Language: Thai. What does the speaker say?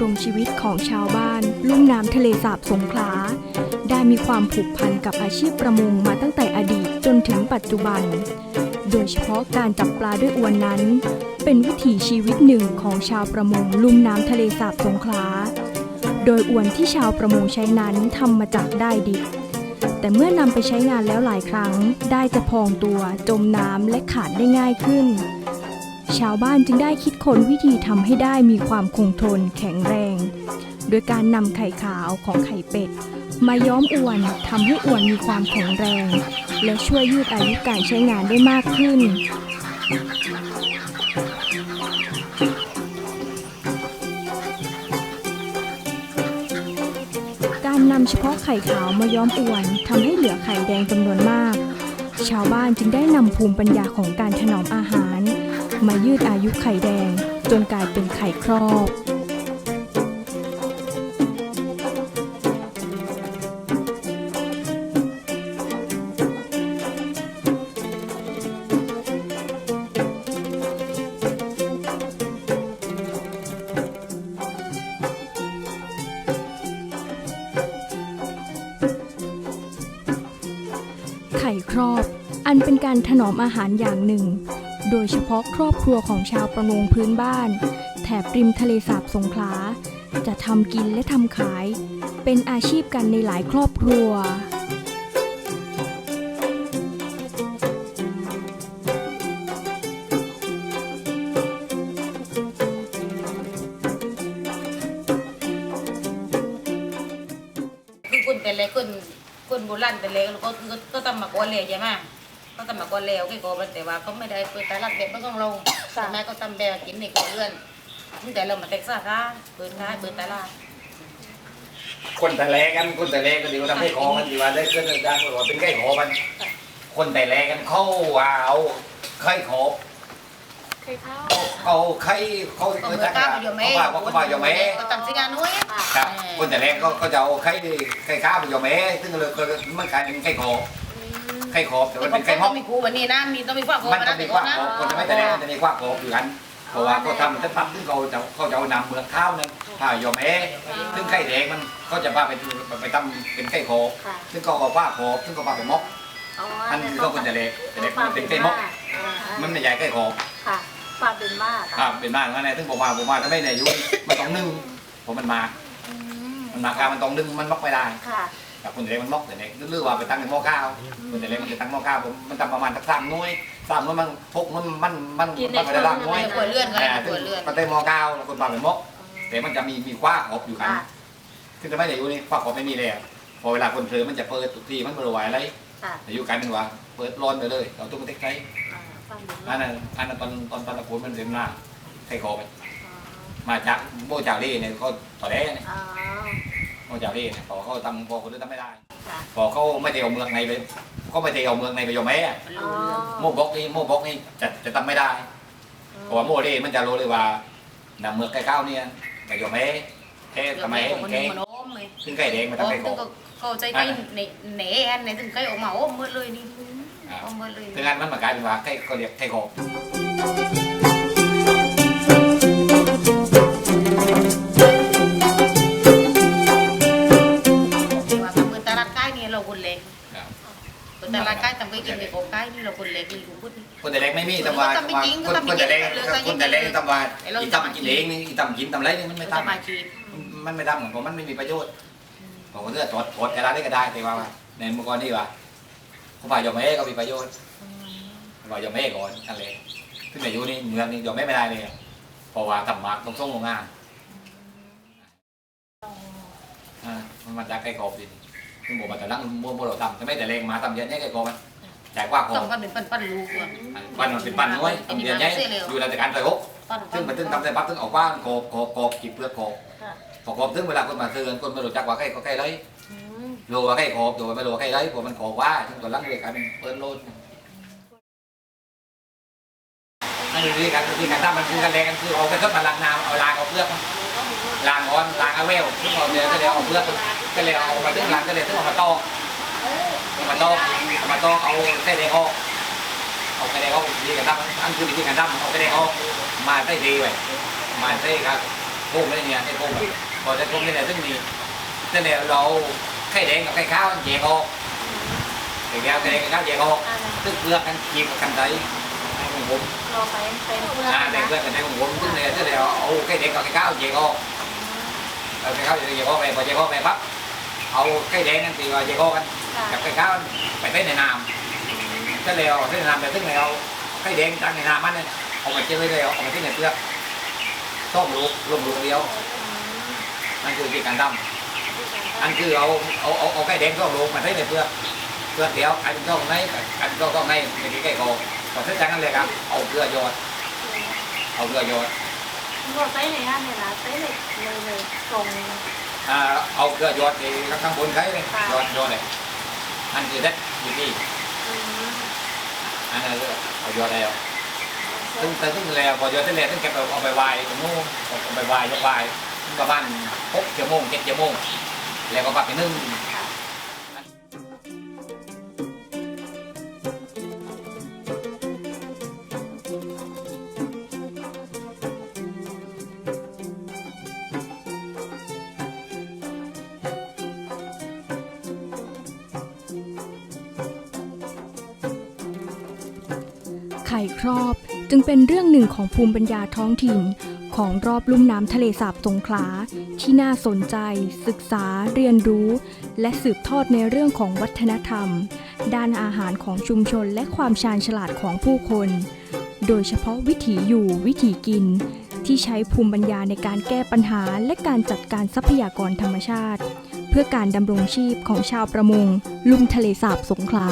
ำรงชีวิตของชาวบ้าน ลุ่มน้ำทะเลสาบสงขลา ได้มีความผูกพันกับอาชีพประมงมาตั้งแต่อดีตจนถึงปัจจุบัน โดยเฉพาะการจับปลาด้วยอวนนั้น เป็นวิถีชีวิตหนึ่งของชาวประมงลุ่มน้ำทะเลสาบสงขลา โดยอวนที่ชาวประมงใช้นั้นทำมาจากได้ดิบแต่เมื่อนำไปใช้งานแล้วหลายครั้ง ได้จะพองตัวจมน้ำและขาดได้ง่ายขึ้น ชาวบ้านจึงได้คิดค้นวิธีทำให้ได้มีความคงทนแข็งแรง โดยการนำไข่ขาวของไข่เป็ด มาย้อมอวนทำให้อวนมีความแข็งแรง และช่วยยืดอายุการใช้งานได้มากขึ้น การนำเฉพาะไข่ขาวมาย้อมอวนทำให้เหลือไข่แดงจำนวนมาก ชาวบ้านจึงได้นำภูมิปัญญาของการถนอมอาหาร มายืดอายุไข่แดง จนกลายเป็นไข่ครอบไข่ครอบ อันเป็นการถนอมอาหารอย่างหนึ่ง โดยเฉพาะครอบครัวของชาวประมงพื้นบ้าน แถบริมทะเลสาบสงขลา จะทำกินและทำขาย เป็นอาชีพกันในหลายครอบครัวคือคนแต่เล็กคนคนโบราณแต่เล็กก็ก็ก็ทำมาก่อนเลยใช่ไหม ก็ทำมาก่อนแล้วแค่ก็แต่ว่าเขาไม่ได้เปิดตลาดแบบไม่ต้องลงใช่ไหมก็ทำแบบกินในครัวเรือนแต่เรามาเต็กซ่าค่ะเปิดท้ายเปิดตลาดคนแต่แลกันคนแต่แลกันดีกว่าทำให้คอกันดีกว่าได้ขึ้นได้ว่าเป็นไก่ขอมัน คนแต่แลกันเข้าว่าเอาไข่ขอบไข่ข้าวเอาไข่เขาก็เขาเมื่จะอก้าวไปอยู่ไหมเขาว่าเขาว่าอยู่ไหมก็ทำสิงานนุ้ยครับคนแต่แลก็ก็จะเอาไข่ไข่ข้าวไปอยู่ไหมซึ่งเลยมันกลายเป็นไข่ขอบ ไข่ขอบแต่แต่มันผเป็มนไข่มก็อกมีครูวันนี้นะมีต้องมีฝากโคมันมาจะนะมีเด็กคว้านะ ขอบคนจะไม่แต่แลมันจะมีคว้าขอบอยู่กันเพราะว่าเขาทำแต่ปั๊บซึ่งเขาจะเขาจะเอานำเมืองข้าวนั้นถ้าอยู่ไหมซึ่งไข่แดงมันเขาจะว่าไปไปทำเป็นไข่ขอบค่ะซึ่งก็เอาว่าขอบซึ่งก็ว่าเป็นมอกอ๋ออันนี้ก็คนแต่เล็กแต่เล็กมันเป็นไก่มกมันไม่ใหญ่ใกล้ขอบ ค่ะปลาเป็นมากครับเป็นมากแล้วไงซึ่งผมว่าผมว่าถ้าไม่ในอายุมันต้องนึ่งผมมันมามันมาการมันต้องนึ่งมันมอกไม่ได้ ค่ะ แต่คนแต่เล็กมันมอกแต่เล็กหรือว่าไปตั้งในหม้อข้าวคนแต่เล็กมันจะตั้งหม้อข้าวผมมันทำประมาณสักสามหน้อยสามหน้อยมันพกมันมันมันมันไม่ได้ร่างน้อยในครัวเรือนก็แต่ในครัวเรือนมันได้หม้อข้าวคนปลาเป็นมอกแต่มันจะมีมีคว้าขอบอยู่กันค่ะซึ่งจะไม่ในอายุนี่คว้าขอบไม่มีเลยพอเวลาคนเผลอมันจะเปิดทุกทีมันบริวารอะไรค่ะอายุกันหนึ่งว่าเปิดร้อนไปเลยเราต้องเทคไคอ่าปลาเป็นอัมานกนั้นอันนั้นตอนตอนตอนตะปูมันเต็มหน้าใครขอไปมาจากโบจากเล่เนี่ยเขาต่อแด้เนี่ย อ๋อโบจากเล่เนี่ยพอเขาทำพอคนอื่นทำไม่ได้ค่ะ พอเขาไม่ได้เอาเมืองในไปเขาไม่ได้เอาเมืองในไปยอมแม่อะอ๋อโมบล็อกนี่โมบล็อกนี่จะจะทำไม่ได้เพราะว่าโมเล่มันจะรู้เลยว่านำเมืองใกล้เก้าเนี่ยไปยอมแม่แค่ทำไมคนแค่มันโอ้มเลยขึ้นใกล้แดงมาโอ้ทำมไมขถึองก็เข้าใจใกล้ในเหน่อันในถึงใกล้ออกมาโอ้มมืดเลยนี่โอ้มมืดเลย ถึงงั้นมันมากลายเป็นว่าใกล้เขาเรียกใกล้ขอบ เมืองตลาดใกล้ทำไปกินในของใกล้นี่เราคนเล็กเลยคุณพูดคนแต่เล็กไม่มีตำวาก็ทำไม่จริงก็คนทำไม่คนแต่เล็กจริงเลยคนแต่เล็กตำวาไอ้เราอีตำกินเองนี่อีตำกินตำไรนี่มันไม่สตำมาชิกมันไม่ดำเหมือนผมมันไม่มีประโยชน์ผมก็เลือกถอดถอดอะไรได้ก็ได้แต่ว่าในเมื่อก่อนนี่ว่าเขาพายอมแม่ก็มีประโยชน์ว่ายอมแม่ก่อนอะไรขึ้นอายุนี่เมืองนี่ยอมแม่ไม่ได้เลยเพราะว่าทำมากต้องส่งโรงงานอ่ามันมาจากไก่กรอบดิ ซึ่งผมมาแต่ลังมัวมัวเราทำแต่ไม่แต่แรงมาทำเยอะแยะไก่กรอบมันแต่ว่าขอต้องงปั้นเป็นปั้นปั้นลูกอะปั้นมันเป็นปั้นน้อยทำเยอะแยะอยู่ในการใส่หกปั้นซึ่งมันถึงทำได้ปั๊บถึงออกบ้านกรอบกรอบกรอบกิบเปลือกกรอบค่ะพอกรอบถึงเวลาคนมาซื้อกันคนไม่รู้จักว่าใครก็ใครเลยอืมรู้ว่าใครกรอบรู้ว่าไม่รู้ว่าใครเลยผมมันกรอบว่าถึงตอนหลังเลยกลายเป็นเปิ้ลโลดนั่นคือวิธีการวิธีการทำมันคือการแรงกันคือเอากระทบมาล้างน้ำเอาล้างเอาเปลือกมันล้างอ่อนล้างเอาเวลซึ่งเอาเดี๋ยวก็เลยเอาเปลือก ก็เลยเอามาถึงล้างก็เลยถึงเอามาตอกเอามาตอกเอามาตอกเอาไส้แดงออกเอาไส้แดงออกวิธีการทำอันคือวิธีการทำเอาไส้แดงออกมาไส้ดีไว้มาไส้ครับโค้งเลยเนี่ยไอ้โค้งแบบพอจะโค้งนี่แหละซึ่งมีนั่นแหละเราไข่แดงกับไข่ขาวแยกออกไข่แดงไข่แดงกับข้าวแยกออกอ่าซึ่งเปลือกกันกีบกับกันไตให้ของผมลองไปเป็นเพื่อนอ่าในนะเปลือกกันในของผมซึ่งเนี่ยซึ่งเนี่ยเอาไข่แดงกับไข่ขาวแยกออกเอาไข่ขาวแยกออกไปพอแยกออกไปปั๊บ เอาไข่แดงนั่นตีว่าแยกออกกันค่ะกับไข่ขาวไปเต้นในน้ำก็เลยเอาเต้นในน้ำแต่ซึ่งเนี่ยเอาไข่แดงตั้งในน้ำมันเนี่ยเอามาเจอไว้เลยเอามาที่ในเปลือกต้มลูกรวมลูกเดียวนั่นคือวิธีการทำอันคือเอาเอาเอาเอาไก่แดงก็ลงมาได้ในเปลือกเปลือกเดียวอันก็ในอันก็ก็ในในที่ไก่โกพอเสร็จจากนั้นเลยครับเอาเกลือโยนเอาเกลือโยนก็ใช้ในงานเนี่ยนะใช้ในเลยเลยส่ง อ่าเอาเกลือโยนที่ข้างบนไก่เลยโยนโยนเลยอันคือเด็ดอยู่ที่อืมอันนั้นเอาโยนแล้วซึ่งแต่ซึ่งแล้วพอโยนเสร็จแล้วซึ่งแกเอาไปวายตรงนู้นเอาไปวายยกวายประมาณหกชั่วโมงเจ็ดชั่วโมงแล้วก็กลับไปนึ่ง ไข่ครอบ จึงเป็นเรื่องหนึ่งของภูมิปัญญาท้องถิ่น ของรอบลุ่มน้ำทะเลสาบสงขลา ที่น่าสนใจ ศึกษา เรียนรู้ และสืบทอดในเรื่องของวัฒนธรรม ด้านอาหารของชุมชนและความชาญฉลาดของผู้คน โดยเฉพาะวิถีอยู่วิถีกิน ที่ใช้ภูมิปัญญาในการแก้ปัญหาและการจัดการทรัพยากรธรรมชาติ เพื่อการดำรงชีพของชาวประมง ลุ่มทะเลสาบสงขลา